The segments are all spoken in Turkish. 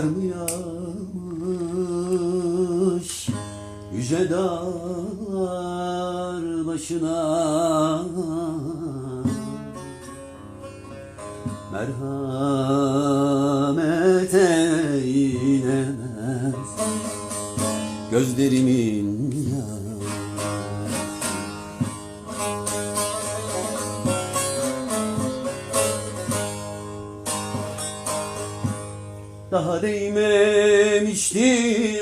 Kar mı yağmış yüce dağlar başına. Merhamet eylemez gözlerimin yaşı Daha değmemiştim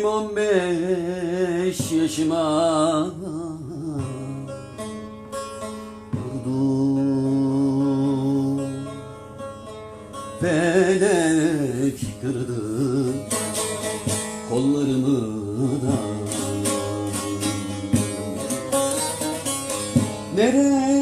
on beş yaşıma. Vurdum Felek kırdı Kollarımı da. Nerelere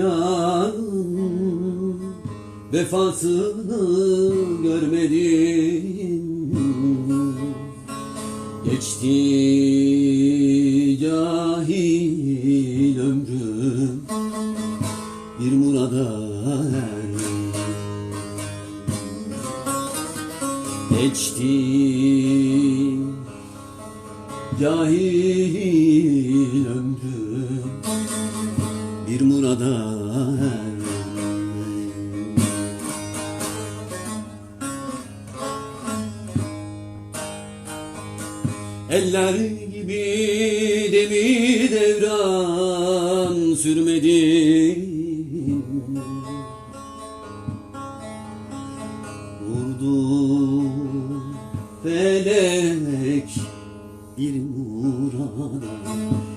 dünyanın vefasını görmedim Geçti cahil ömrüm. Bir murada Geçti cahil ömrüm bir murada Eller gibi demir devran sürmedi. Vurdu felek bir murada